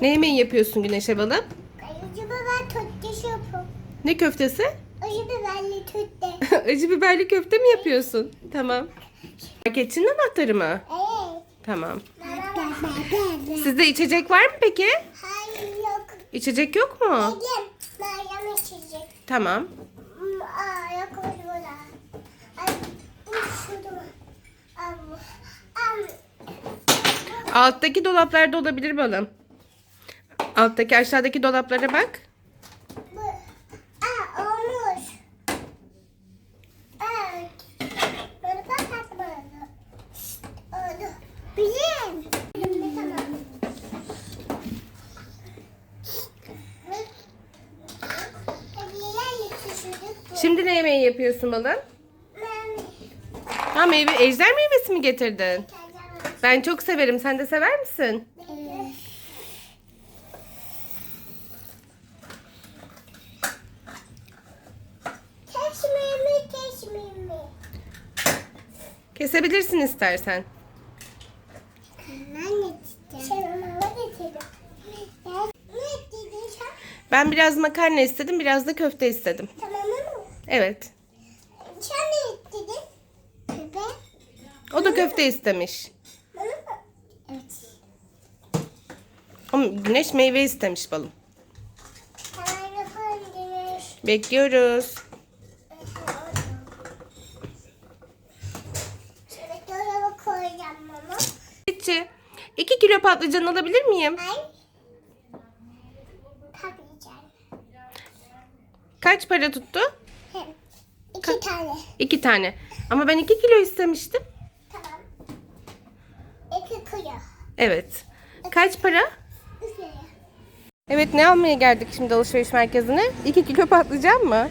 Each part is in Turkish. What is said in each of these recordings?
Ne yemeği yapıyorsun Güneşe balım? Acı biber köftesi yapıyorum. Ne köftesi? Acı biberli köfte. Acı biberli köfte mi yapıyorsun? Tamam. Marketçinin anahtarı mı? Evet. Tamam. Hayır Sizde içecek var mı peki? yok. İçecek yok mu? Dedim. Meryem içecek. Tamam. Aa yok am. Alttaki dolaplarda olabilir balım. Alttaki aşağıdaki dolaplara bak. Aa olmuş. Böyle. Oldu. Bizim. Yetiştirdik. Şimdi ne yemeği yapıyorsun balım? Ha meyve, ejder meyvesi mi getirdin? Ben çok severim. Sen de sever misin? Keşmemi Kesebilirsin istersen. Ben biraz makarna istedim, biraz da köfte istedim. Tamam mı? Evet. Sen ne dedin? Bebe. O da köfte istemiş. Evet. Ama güneş meyve istemiş balım. Bekliyoruz. Çiçi, 2 kilo patlıcan alabilir miyim? Ay. Kapayacağım. Kaç para tuttu? Hem. İki tane. 2 tane. Ama ben 2 kilo istemiştim. Tamam. İki kuyu. Evet. Kaç para? Üç. Evet ne almaya geldik şimdi alışveriş merkezine? 2 kilo patlıcan mı?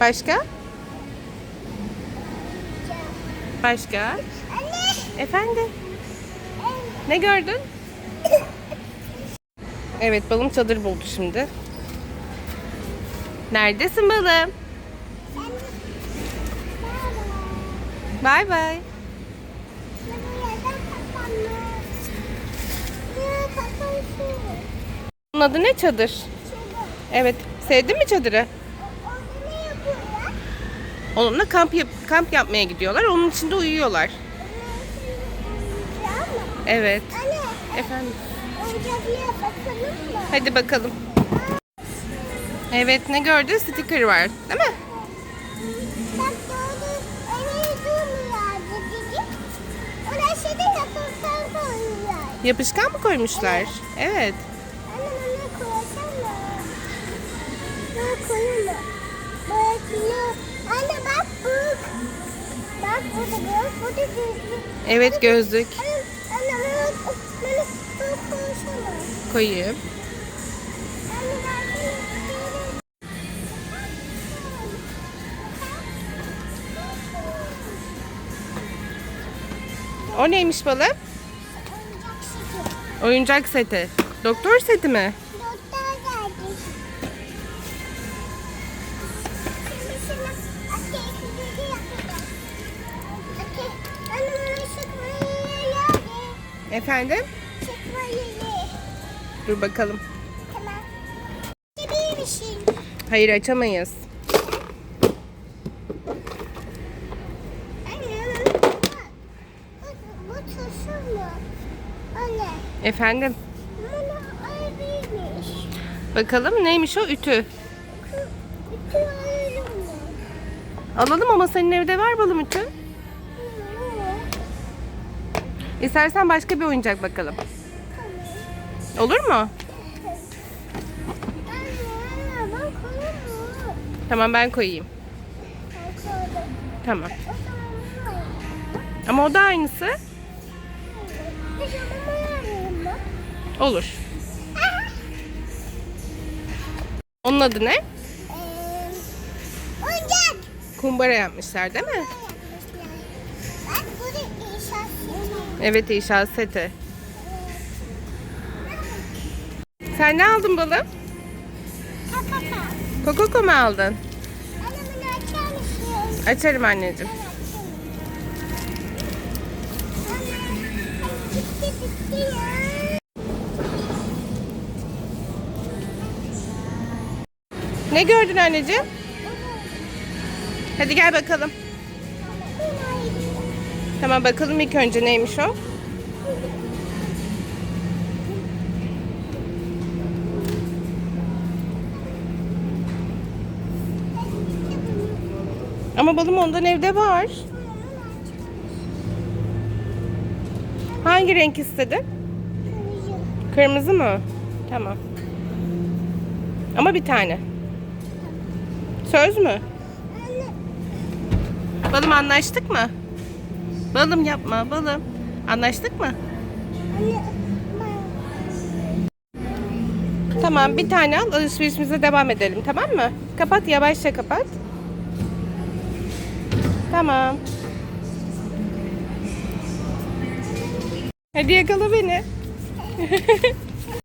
Başka? Başka? Anne. Efendim? Ne gördün? Evet balım çadır buldu şimdi. Neredesin balım? Bay bay. Bunun adı ne çadır? Şurada. Evet. Sevdin mi çadırı? Onunla kamp yap- kamp yapmaya gidiyorlar. Onun içinde uyuyorlar. Evet. Anne. Efendim. Bakalım mı? Hadi bakalım. Evet ne gördün? Sticker var. Değil mi? Bak doğru dedi. Şeyde koyuyorlar. Yapışkan mı koymuşlar? Evet. Anne. Böyle kilo. Anne bak bak. Bak burada göz, burada gözlük. Evet gözlük. Anne, anne. Koyayım. O neymiş balım? Oyuncak şekil. Oyuncak seti. Doktor seti mi? Efendim? Sıkmayı. Dur bakalım. Tamam. Misin? Hayır açamayız. Anne bak. Bak, Bu tuşu mu? Anne. Efendim? Bakalım neymiş o? Ütü. Bütün ayırıyor mu? Alalım ama senin evde var balım ütü. İstersen başka bir oyuncak bakalım. Olur mu? Tamam ben koyayım. Tamam. Ama o da aynısı. Olur. Onun adı ne? Ee, oyuncak. Kumbara yapmışlar değil mi? Evet inşaat seti. Sen ne aldın balım? Kokoko mu aldın? Açarım anneciğim. Ne gördün anneciğim? Hadi gel bakalım. Tamam bakalım ilk önce neymiş o? Ama balım ondan evde var. Hangi renk istedin? Kırmızı mı? Tamam. Ama bir tane. Söz mü? Balım anlaştık mı? Balım yapma balım. Anlaştık mı? Tamam bir tane al alışverişimize devam edelim tamam mı? Kapat yavaşça kapat. Tamam. Hadi yakala beni.